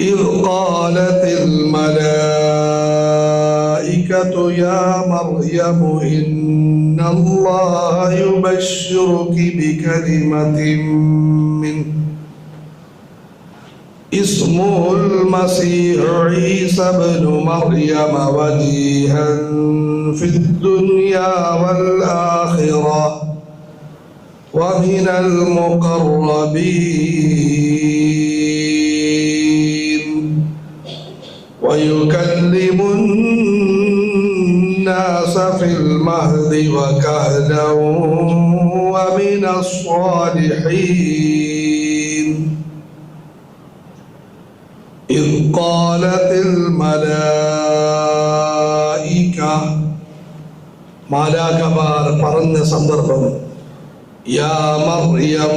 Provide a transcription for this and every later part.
إذ قالت الملائكة يا مريم إن الله يبشرك بكلمة منه اسمه المسيح عيسى بن مريم وجيها في الدنيا والآخرة ومن المقربين ويكلم الناس في المهد وكهلا ومن الصالحين إذ قالت الملائكة മാലാകമാർ പറഞ്ഞ സന്ദർഭം യാ മറിയം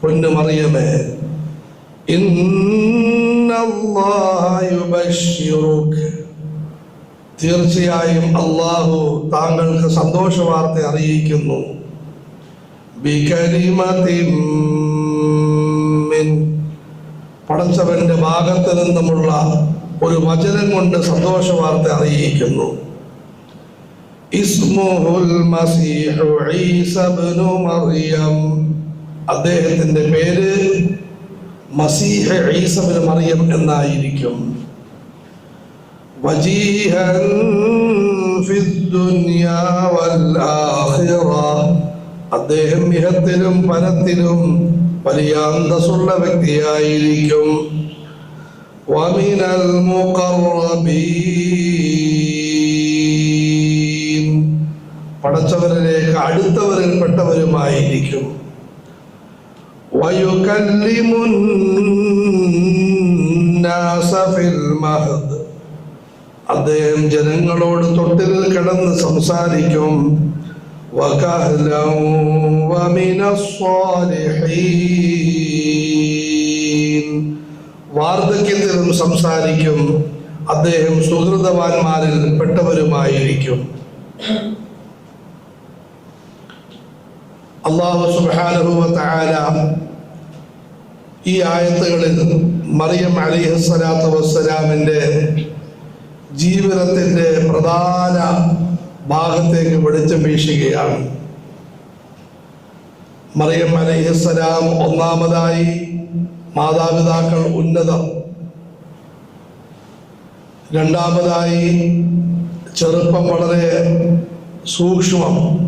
പൊന്നു മറിയമേ ഇന്നല്ലാഹുബശ്ശിറുക തീർച്ചയായും അള്ളാഹു താങ്കൾക്ക് സന്തോഷ വാർത്ത അറിയിക്കുന്നു പടച്ചവന്റെ ഭാഗത്ത് നിന്നുമുള്ള ഒരു വചനം കൊണ്ട് സന്തോഷ വാർത്ത അറിയിക്കുന്നു മറിയം. അദ്ദേഹത്തിന്റെ പേര് മസീഹ് ഈസബിൻ മറിയം എന്നായിരിക്കും. വൽ ആഖിറ. അദ്ദേഹം ഇഹത്തിലും പരത്തിലും വലിയ അന്തസ്സുള്ള വ്യക്തിയായിരിക്കും. വമിനൽ പടച്ചവരിലേക്ക് അടുത്തവരിൽപ്പെട്ടവരുമായിരിക്കും. വയുകല്ലിമുന്നാസ ഫിൽ മഹദ് അദ്ദേഹം ജനങ്ങളോട് തൊട്ടിൽ കിടന്ന് സംസാരിക്കും وكهلا ومن الصالحين വാർദ്ധക്യത്തിലും സംസാരിക്കും അദ്ദേഹം സുഹൃതവാന്മാരിൽ പെട്ടവരുമായിരിക്കും അള്ളാഹു സുബാനുഭവത്തായ ഈ ആയത്തുകളിൽ മറിയം അലിഹസ്സലാത്തു വസ്സലാമിന്റെ ജീവിതത്തിന്റെ പ്രധാന ഭാഗത്തേക്ക് വെളിച്ചം വീശുകയാണ് മറിയം അലൈഹിസ്സലാം ഒന്നാമതായി മാതാപിതാക്കൾ ഉന്നതം. രണ്ടാമതായി ചെറുപ്പം വളരെ സൂക്ഷ്മം.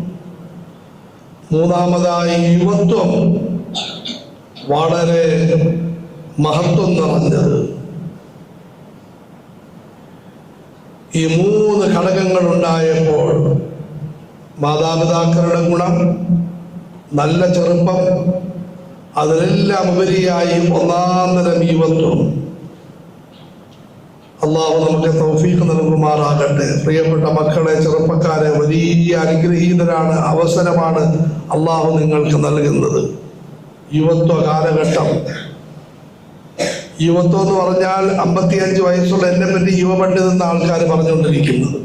മൂന്നാമതായി യുവത്വം വളരെ മഹത്വം നിറഞ്ഞത്. ഈ മൂന്ന് ഘടകങ്ങൾ ഉണ്ടായപ്പോൾ മാതാപിതാക്കളുടെ ഗുണം നല്ല ചെറുപ്പം അതിലെല്ലാം ഉപരിയായി ഒന്നാം തരം യുവത്വം. അള്ളാഹു നമുക്ക് തൗഫീഖ് നൽകുമാറാകട്ടെ. പ്രിയപ്പെട്ട മക്കളെ ചെറുപ്പക്കാരെ വലിയ അനുഗ്രഹീതരാണ് അവസരമാണ് അള്ളാഹു നിങ്ങൾക്ക് നൽകുന്നത്. യുവത്വ കാലഘട്ടം. യുവത്വം എന്ന് പറഞ്ഞാൽ അമ്പത്തിയഞ്ച് വയസ്സുള്ള എന്നെ പറ്റി യുവപണ്ഡിതൻ എന്ന ആൾക്കാർ പറഞ്ഞുകൊണ്ടിരിക്കുന്നത്.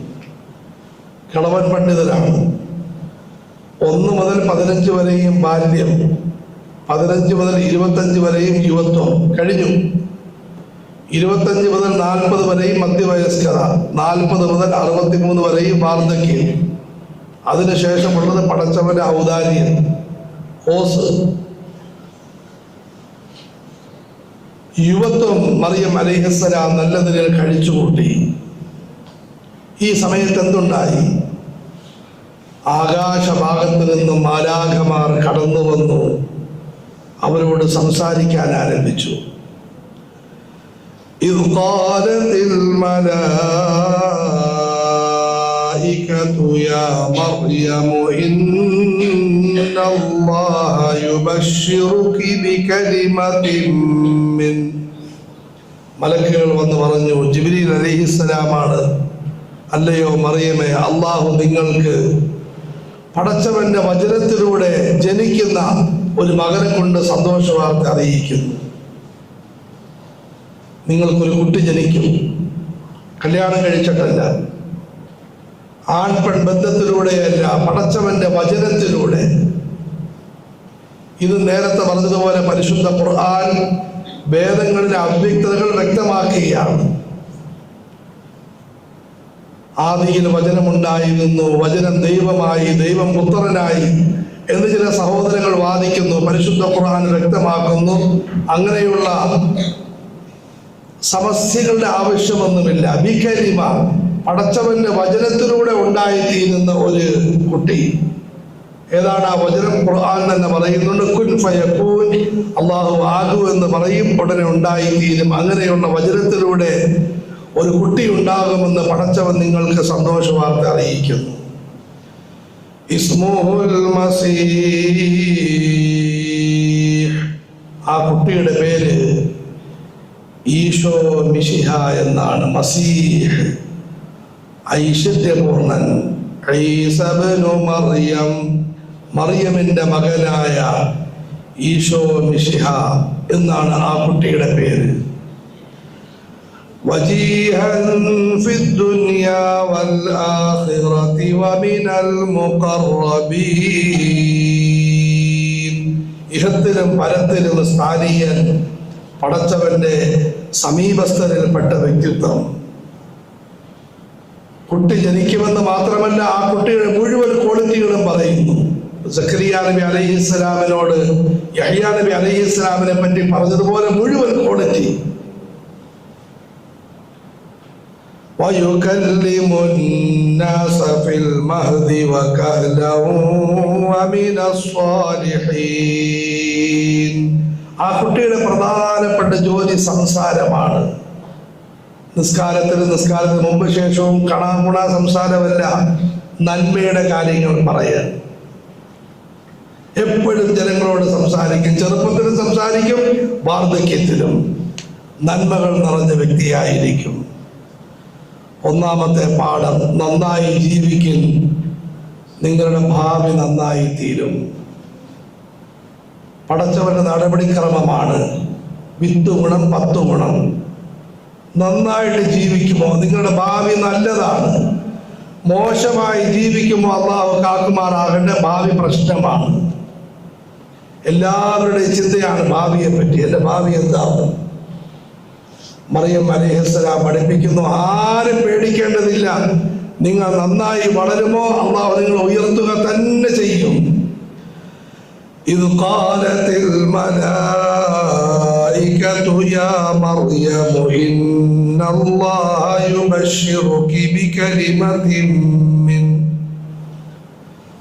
കിളവൻ പണ്ഡിതരാണ്. ഒന്ന് മുതൽ പതിനഞ്ച് വരെയും ബാല്യം പതിനഞ്ച് മുതൽ ഇരുപത്തഞ്ച് വരെയും യുവത്വം. കഴിഞ്ഞു. ഇരുപത്തഞ്ച് മുതൽ നാൽപ്പത് വരെയും മധ്യവയസ്കത നാൽപ്പത് മുതൽ അറുപത്തിമൂന്ന് വരെയും വാർദ്ധക്യം. അതിനുശേഷമുള്ളത് പടച്ചവന്റെ ഔദാര്യം. ഹോസ് യുവത്വം മറിയം അലിഹസ്സലാം നല്ല നിലയിൽ കഴിച്ചുകൂട്ടി. ഈ സമയത്ത് എന്തുണ്ടായി? ആകാശഭാഗത്ത് നിന്നും മാലാഖമാർ കടന്നു വന്നു അവരോട് സംസാരിക്കാൻ ആരംഭിച്ചു. إذ قالت الملائكة يا مريم إن الله يبشرك بكلمة من മലക്കുകൾ വന്ന് പറഞ്ഞു ജിബ്രീൽ അലഹിസ്സലാമാണ് അല്ലയോ മറിയമേ അള്ളാഹു നിങ്ങൾക്ക് പടച്ചവന്റെ വചനത്തിലൂടെ ജനിക്കുന്ന ഒരു മകനെ കൊണ്ട് സന്തോഷ വാർത്ത അറിയിക്കുന്നു നിങ്ങൾക്കൊരു കുട്ടി ജനിക്കും. കല്യാണം കഴിച്ചിട്ടല്ല. ആൺ പെൺ ബന്ധത്തിലൂടെയല്ല പടച്ചവന്റെ വചനത്തിലൂടെ. ഇത് നേരത്തെ പറഞ്ഞതുപോലെ പരിശുദ്ധ ഖുർആൻ വേദങ്ങളിലെ അവ്യക്തതകൾ വ്യക്തമാക്കുകയാണ്. ആദിയിൽ വചനമുണ്ടായിരുന്നു വചനം ദൈവമായി ദൈവം പുത്രനായി എന്ന് ചില സഹോദരങ്ങൾ വാദിക്കുന്നു പരിശുദ്ധ ഖുർആൻ വ്യക്തമാക്കുന്നു. അങ്ങനെയുള്ള സമസ്യകളുടെ ആവശ്യമൊന്നുമില്ല. ബികരിമ പടച്ചവന്റെ വചനത്തിലൂടെ ഉണ്ടായിത്തീരുന്ന ഒരു കുട്ടി. ഏതാണ് ആ വചനം? ഖുർആൻ തന്നെ പറയുന്നുണ്ട് കുൻ ഫയക്കൂൻ അള്ളാഹു ആകു എന്ന് പറയും ഉടനെ ഉണ്ടായിത്തീരും അങ്ങനെയുള്ള വചനത്തിലൂടെ ഒരു കുട്ടി ഉണ്ടാകുമെന്ന് പടച്ചവൻ നിങ്ങൾക്ക് സന്തോഷ വാർത്ത അറിയിക്കുന്നു. ഇസ്മുഹുൽ മസീഹ്. ആ കുട്ടിയുടെ പേര് ഈശോ മിഷിഹ എന്നാണ് മസീഹ് ഐശ്വര്യപൂർണൻ ഈസബനു മറിയം മറിയമിന്റെ മകനായ ഈശോ മിഷിഹ എന്നാണ് ആ കുട്ടിയുടെ പേര് وجيها في الدنيا والآخرة ومن المقربين ഇഹത്തിലും പരത്തിലും സ്ഥാനീയൻ പടച്ചവന്റെ സമീപസ്ഥരിൽപ്പെട്ട വ്യക്തിത്വം കുട്ടി ജനിക്കുമെന്ന് മാത്രമല്ല ആ കുട്ടിയുടെ മുഴുവൻ ക്വാളിറ്റികളും പറയുന്നു സക്രിയ നബി അലൈഹി ഇസ്ലാമിനോട് യഹ്യ നബി അലൈഹി ഇസ്ലാമിനെ പറ്റി പറഞ്ഞതുപോലെ മുഴുവൻ ക്വാളിറ്റി ويكلم الناس في المهد وكهلا ومن الصالحين ആ കുട്ടിയുടെ പ്രധാനപ്പെട്ട ജോലി സംസാരമാണ്. നിസ്കാരത്തിന് നിസ്കാരത്തിന് മുമ്പ് ശേഷവും കണാകുണ സംസാരമല്ല നന്മയുടെ കാര്യങ്ങൾ പറയുക. എപ്പോഴും ജനങ്ങളോട് സംസാരിക്കും ചെറുപ്പത്തിലും സംസാരിക്കും വാർദ്ധക്യത്തിലും. നന്മകൾ നിറഞ്ഞ വ്യക്തിയായിരിക്കും. ഒന്നാമത്തെ പാഠം നന്നായി ജീവിക്കും. നിങ്ങളുടെ ഭാവി നന്നായി തീരും പടച്ചവന്റെ നടപടിക്രമമാണ്. വിത്ത് ഗുണം പത്ത് ഗുണം. നന്നായിട്ട് ജീവിക്കുമോ? നിങ്ങളുടെ ഭാവി നല്ലതാണ്. മോശമായി ജീവിക്കുമ്പോൾ അള്ളാഹു കാക്കുമാറാകേണ്ട ഭാവി പ്രശ്നമാണ്. എല്ലാവരുടെയും ചിന്തയാണ് ഭാവിയെ പറ്റി എന്റെ ഭാവി എന്താവും മറിയം അലൈഹിസ്സലാം പഠിപ്പിക്കുന്നു. ആരും പേടിക്കേണ്ടതില്ല. നിങ്ങൾ നന്നായി വളരുമോ? അള്ളാഹു നിങ്ങൾ ഉയർത്തുക തന്നെ ചെയ്യും. ഇത് കാലത്തിൽ الملائكة يا مريم إن الله يبشرك بكلمة من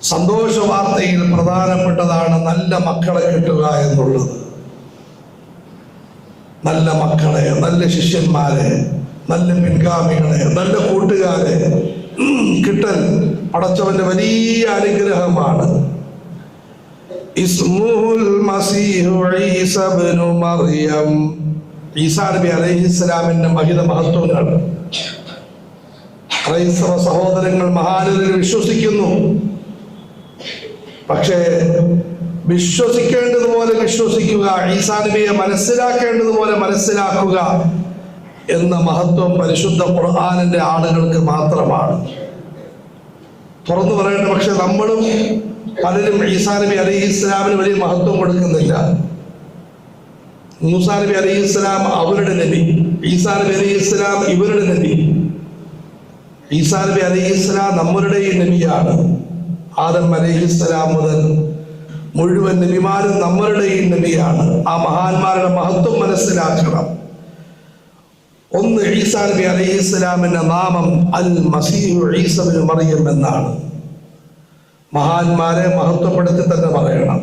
സന്തോഷ വാർത്തയിൽ പ്രധാനപ്പെട്ടതാണ് നല്ല മക്കളെ കിട്ടുക എന്നുള്ളത് നല്ല മക്കളെ നല്ല ശിഷ്യന്മാരെ നല്ല പിൻഗാമികളെ നല്ല കൂട്ടുകാരെ കിട്ടൽ പടച്ചവന്റെ വലിയ അനുഗ്രഹമാണ് ഇസ്മുൽ മസീഹു ഈസ ഇബ്നു മറിയം. ഈസാ നബി അലൈഹിസ്സലാമിന്റെ മഹിത മഹത്വങ്ങൾ. ക്രൈസ്തവ സഹോദരങ്ങൾ മഹാനതിൽ വിശ്വസിക്കുന്നു. പക്ഷേ വിശ്വസിക്കേണ്ടതുപോലെ വിശ്വസിക്കുക ഈസാ നബിയെ മനസ്സിലാക്കേണ്ടതുപോലെ മനസ്സിലാക്കുക എന്ന മഹത്വം പരിശുദ്ധ ഖുർആാനിന്റെ ആളുകൾക്ക് മാത്രമാണ്. തുറന്നു പറയേണ്ട പക്ഷെ നമ്മളും പലരും ഈസാ നബി അലൈഹി ഇസ്ലാമിന് വലിയ മഹത്വം കൊടുക്കുന്നില്ല. മൂസാ നബി അലൈഹി ഇസ്ലാം അവരുടെ നബി ഈസാ നബി അലൈഹി ഇസ്ലാം ഇവരുടെ നബി. ഈസാ നബി അലൈഹി ഇസ്ലാം നമ്മളുടെ നബിയാണ്. ആദം അലൈഹി ഇസ്ലാം മുതൽ മുഴുവൻ നബിമാരും നമ്മളുടെ നബിയാണ്. ആ മഹാന്മാരുടെ മഹത്വം മനസ്സിലാക്കണം. ഒന്ന് ഈസാ നബി അലൈഹി ഇസ്ലാമിന്റെ നാമം അൽ മസീഹു മറിയം എന്നാണ്. മഹാന്മാരെ മഹത്വപ്പെടുത്തി തന്നെ പറയണം.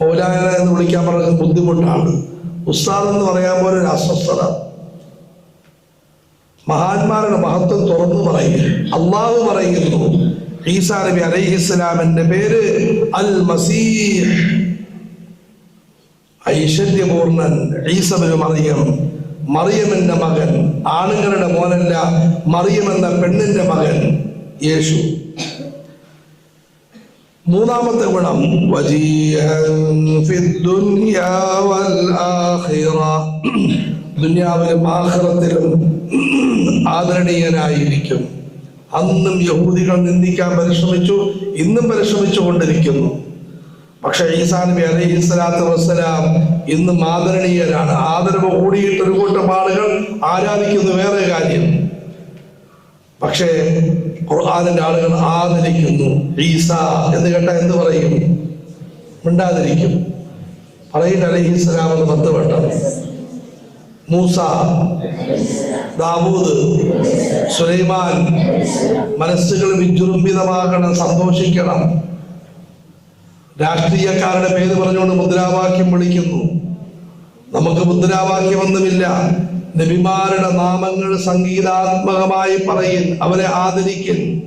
മൗലാന എന്ന് വിളിക്കാൻ പറയുന്നത് ബുദ്ധിമുട്ടാണ്. ഉസ്താദ് എന്ന് പറയാൻ പോലെ ഒരു അസ്വസ്ഥത. മഹാന്മാരുടെ മഹത്വം തുറന്നു പറയുക. അള്ളാഹു പറയുന്നു ഈസാ നബി അലൈഹി പേര് അൽ മസീഹ് ഐശ്വര്യപൂർണൻ ഈസബിന് മറിയം മറിയമിന്റെ മകൻ ആണുങ്ങളുടെ മോനല്ല മറിയം എന്ന പെണ്ണിന്റെ മകൻ യേശു. മൂന്നാമത്തെ ഗുണം. ദുന്യാവിലും ആഹ്റത്തിലും ആദരണീയനായിരിക്കും. അന്നും യഹൂദികൾ നിന്ദിക്കാൻ പരിശ്രമിച്ചു ഇന്നും പരിശ്രമിച്ചു കൊണ്ടിരിക്കുന്നു പക്ഷെ ഈസാ നബി അലൈഹി സ്വലാത്തു വസ്സലാം ഇന്നും ആദരണീയരാണ്. ആദരവ് കൂടിയിട്ട് ഒരു കൂട്ടം ആളുകൾ ആരാധിക്കുന്നു വേറെ കാര്യം. പക്ഷേ ഖുർആാനിന്റെ ആളുകൾ ആദരിക്കുന്നു. ഈസ എന്ന് കേട്ടാൽ എന്ത് പറയും? മിണ്ടാതിരിക്കും. പറയും അലഹിസ്സലാം എന്ന് പത്ത് വട്ടം. മൂസ ദാവൂദ് സുലൈമാൻ മനസ്സുകൾ വിജൃംഭിതമാകണം സന്തോഷിക്കണം. രാഷ്ട്രീയക്കാരുടെ പേര് പറഞ്ഞുകൊണ്ട് മുദ്രാവാക്യം വിളിക്കുന്നു. നമുക്ക് മുദ്രാവാക്യമൊന്നുമില്ല നബിമാരുടെ നാമങ്ങൾ സംഗീതാത്മകമായി പറയിൻ അവരെ ആദരിക്കിൻ.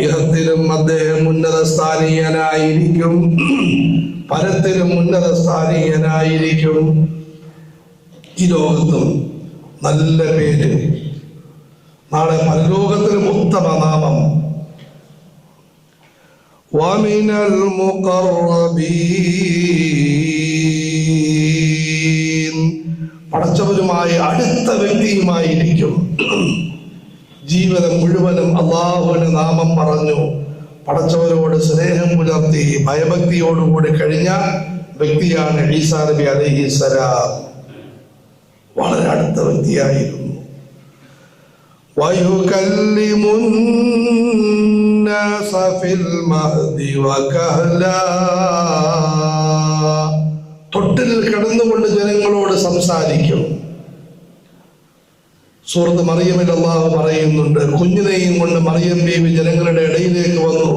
ഇഹത്തിലും അദ്ദേഹം ഉന്നത സ്ഥാനീയനായിരിക്കും പരത്തിലും ഉന്നത സ്ഥാനീയനായിരിക്കും ഈ ലോകത്തും നല്ല പേര്. നാളെ പരലോകത്തിലും ഉത്തമ നാമം ومن المقربين പടച്ചവരുമായി അടുത്ത വ്യക്തിയുമായിരിക്കും ജീവിതം മുഴുവനും അള്ളാഹുവിന് നാമം പറഞ്ഞു പടച്ചവരോട് സ്നേഹം പുലർത്തി ഭയഭക്തിയോടുകൂടി കഴിഞ്ഞ വ്യക്തിയാണ് ഈസാ നബി അലഹിസലാം വളരെ അടുത്ത വ്യക്തിയായിരുന്നു ويكلم الناس في المهد وكهلا തൊട്ടിൽ കിടന്നുകൊണ്ട് ജനങ്ങളോട് സംസാരിക്കും സുഹൃത്ത് മറിയമിൽ അള്ളാഹു പറയുന്നുണ്ട് കുഞ്ഞിനെയും കൊണ്ട് മറിയം ബീവി ജനങ്ങളുടെ ഇടയിലേക്ക് വന്നു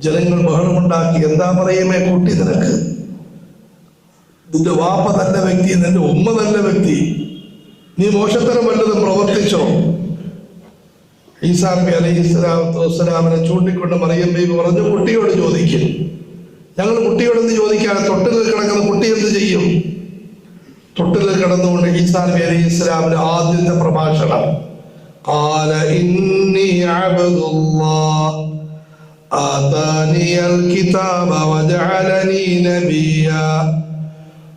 ജനങ്ങൾ ബഹളമുണ്ടാക്കി എന്താ പറയുമേ കുട്ടി നിനക്ക് നിന്റെ വാപ്പ നല്ല വ്യക്തി നിന്റെ ഉമ്മ നല്ല വ്യക്തി നീ മോശത്തരം വല്ലതും പ്രവർത്തിച്ചോ ഈസാ നബി അലൈഹി സ്വലാത്തു വസ്സലാമിനെ ചൂണ്ടിക്കൊണ്ട് മറിയം ബീബി പറഞ്ഞു കുട്ടിയോട് ചോദിക്കും ഞങ്ങൾ കുട്ടിയോട് എന്ത് ചോദിക്കാൻ തൊട്ടിൽ കിടക്കുന്ന കുട്ടി എന്ത് ചെയ്യും തൊട്ടിൽ കിടന്നുകൊണ്ട് ഈസാ നബി അലൈഹി സ്വലാമിന്റെ ആദ്യത്തെ പ്രഭാഷണം قال إني عبد الله آتاني الكتاب وجعلني نبيا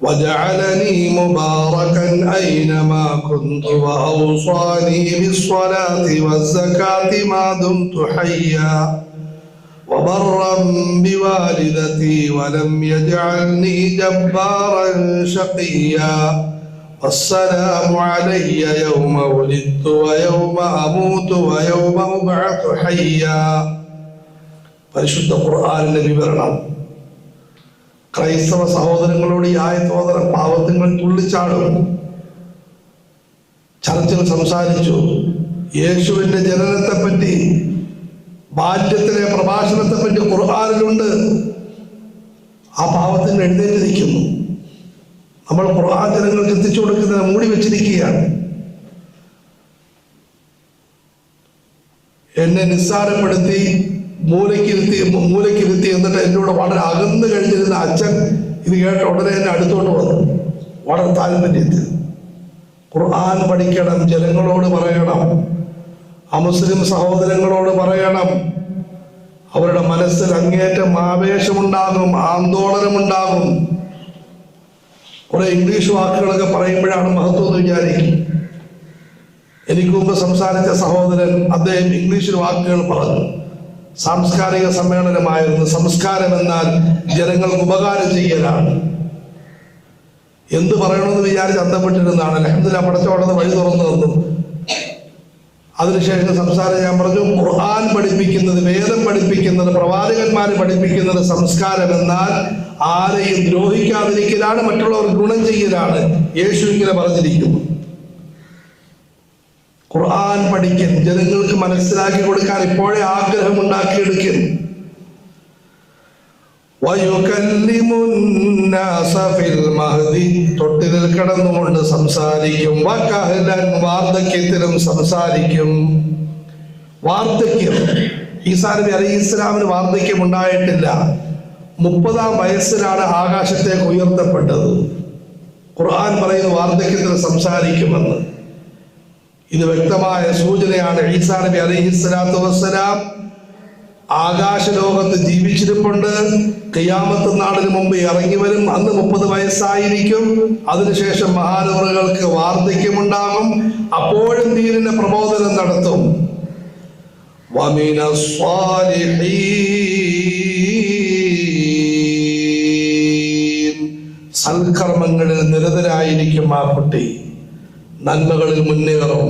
وجعلني مباركا أينما كنت وأوصاني بالصلاة والزكاة ما دمت حيا وبرا بوالدتي ولم يجعلني جبارا شقيا والسلام علي يوم ولدت ويوم أموت ويوم أبعث حيا പരിശുദ്ധ ഖുർആാനിന്റെ വിവരണം ക്രൈസ്തവ സഹോദരങ്ങളോട് ഈ ആയത്തോദരം പാവത്തുങ്ങൾ തുള്ളിച്ചാടും. ചർച്ചിൽ സംസാരിച്ചു യേശുവിന്റെ ജനനത്തെ പറ്റി ബാല്യത്തിലെ പ്രഭാഷണത്തെ പറ്റി ഖുർആാനിലുണ്ട്. ആ പാവത്തിന് എഴുന്നേറ്റ് നിൽക്കുന്നു നമ്മൾ ഖുർആൻ ജനങ്ങൾക്ക് എത്തിച്ചു കൊടുക്കുന്നതിനെ മൂടി വെച്ചിരിക്കുകയാണ്. എന്നെ നിസ്സാരപ്പെടുത്തി മൂലക്കിരുത്തി മൂലക്കിരുത്തി എന്നിട്ട് എന്നോട് വളരെ അകന്ന് കഴിഞ്ഞിരുന്ന അച്ഛൻ ഇത് കേട്ട ഉടനെ എന്നെ അടുത്തോട്ട് വന്നു. വളരെ താല്പര്യത്തിൽ ഖുർആൻ പഠിക്കണം ജനങ്ങളോട് പറയണം ആ മുസ്ലിം സഹോദരങ്ങളോട് പറയണം. അവരുടെ മനസ്സിൽ അങ്ങേറ്റം ആവേശമുണ്ടാകും ആന്തോളനമുണ്ടാകും കുറെ ഇംഗ്ലീഷ് വാക്കുകളൊക്കെ പറയുമ്പോഴാണ് മഹത്വം എന്ന് വിചാരിക്കും. എനിക്ക് മുമ്പ് സംസാരിച്ച സഹോദരൻ അദ്ദേഹം ഇംഗ്ലീഷിൽ വാക്കുകൾ പറഞ്ഞു. സാംസ്കാരിക സമ്മേളനമായിരുന്നു. സംസ്കാരം എന്നാൽ ജനങ്ങൾക്ക് ഉപകാരം ചെയ്യലാണ്. എന്ത് പറയണമെന്ന് വിചാരിച്ച് അന്തപ്പെട്ടിരുന്നതാണ്. അലഹദില്ല പടച്ചോടന്ന് വഴി തുറന്നു തന്നു. അതിനുശേഷം സംസാരം ഞാൻ പറഞ്ഞു ഖുർആൻ പഠിപ്പിക്കുന്നത് വേദം പഠിപ്പിക്കുന്നത് പ്രവാചകന്മാരെ പഠിപ്പിക്കുന്നത് സംസ്കാരം എന്നാൽ ആരെയും ദ്രോഹിക്കാതിരിക്കലാണ് മറ്റുള്ളവർ ഗുണം ചെയ്യലാണ്. യേശു ഇങ്ങനെ പറഞ്ഞിരിക്കുന്നു. ഖുർആൻ പഠിക്കും ജനങ്ങൾക്ക് മനസ്സിലാക്കി കൊടുക്കാൻ ഇപ്പോഴേ ആഗ്രഹം ഉണ്ടാക്കിയെടുക്കും തൊട്ടിൽ കിടന്നുകൊണ്ട് സംസാരിക്കും. വാർദ്ധക്യത്തിലും സംസാരിക്കും. വാർദ്ധക്യം. ഈസാ അലി ഇസ്ലാമിന് വാർദ്ധക്യം ഉണ്ടായിട്ടില്ല മുപ്പതാം വയസ്സിലാണ് ആകാശത്തേക്ക് ഉയർത്തപ്പെട്ടത്. ഖുർആൻ പറയുന്ന വാർദ്ധക്യത്തിൽ സംസാരിക്കുമെന്ന്. ഇത് വ്യക്തമായ സൂചനയാണ് ഈസാ നബി അലൈഹി സ്വലാത്തു വസ്സലാം ആകാശലോകത്ത് ജീവിച്ചിരിപ്പുണ്ട്. കയ്യാമത്ത് നാടിന് മുമ്പ് ഇറങ്ങി വരും. അന്ന് മുപ്പത് വയസ്സായിരിക്കും. അതിനുശേഷം മഹാനവറുകൾക്ക് വാർദ്ധക്യമുണ്ടാകും. അപ്പോഴും ദീനിന്റെ പ്രബോധനം നടത്തും. സൽക്കർമ്മങ്ങളിൽ നിരതരായിരിക്കും ആ കുട്ടി. നന്മകളിൽ മുന്നേറും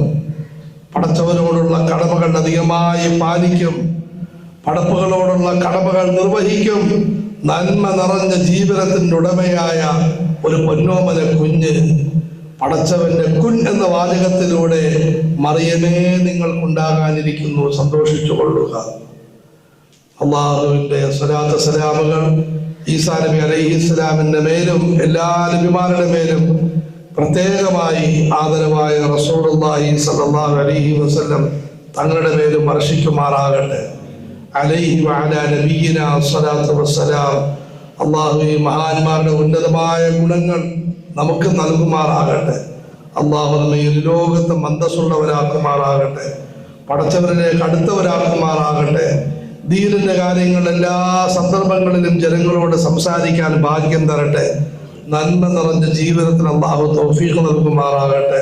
പടച്ചവരോടുള്ള കടമകൾ അധികമായി പാലിക്കും. പടപ്പുകളോടുള്ള കടമകൾ നിർവഹിക്കും. നന്മ നിറഞ്ഞ ജീവിതത്തിന്റെ ഉടമയായ ഒരു പൊന്നോമന കുഞ്ഞ് പടച്ചവന്റെ കുൻ എന്ന വാചകത്തിലൂടെ മറിയമേ നിങ്ങൾക്കുണ്ടാകാനിരിക്കുന്നു. സന്തോഷിച്ചു കൊള്ളുക. അള്ളാഹുവിന്റെ സ്വലാത്ത സലാമുകൾ ഈസാ നബി അലൈഹി ഇസ്ലാമിന്റെ മേലും എല്ലാ നബിമാരുടെ മേലും പ്രത്യേകമായി ആദരവായ റസൂലുള്ളാഹി സലഹ് അലൈഹി വസല്ലം തങ്ങളുടെ പേര് വർഷിക്കുമാറാകട്ടെ. അലൈഹി വാല നബീന സ്വലാത്തു വസ്സലാം. അള്ളാഹു ഈ മഹാന്മാരുടെ ഉന്നതമായ ഗുണങ്ങൾ നമുക്ക് നൽകുമാറാകട്ടെ. അള്ളാഹു നമ്മെ ലോകത്ത് മന്ദസ്സുള്ളവരാക്കുമാറാകട്ടെ. പടച്ചവരിലേക്ക് അടുത്തവരാക്കുമാറാകട്ടെ. ദീനിന്റെ കാര്യങ്ങൾ എല്ലാ സന്ദർഭങ്ങളിലും ജനങ്ങളോട് സംസാരിക്കാൻ ഭാഗ്യം തരട്ടെ. നന്മ നിറഞ്ഞ ജീവിതത്തിന് അള്ളാഹു തൗഫീഖ് നൽകുമാറാകട്ടെ.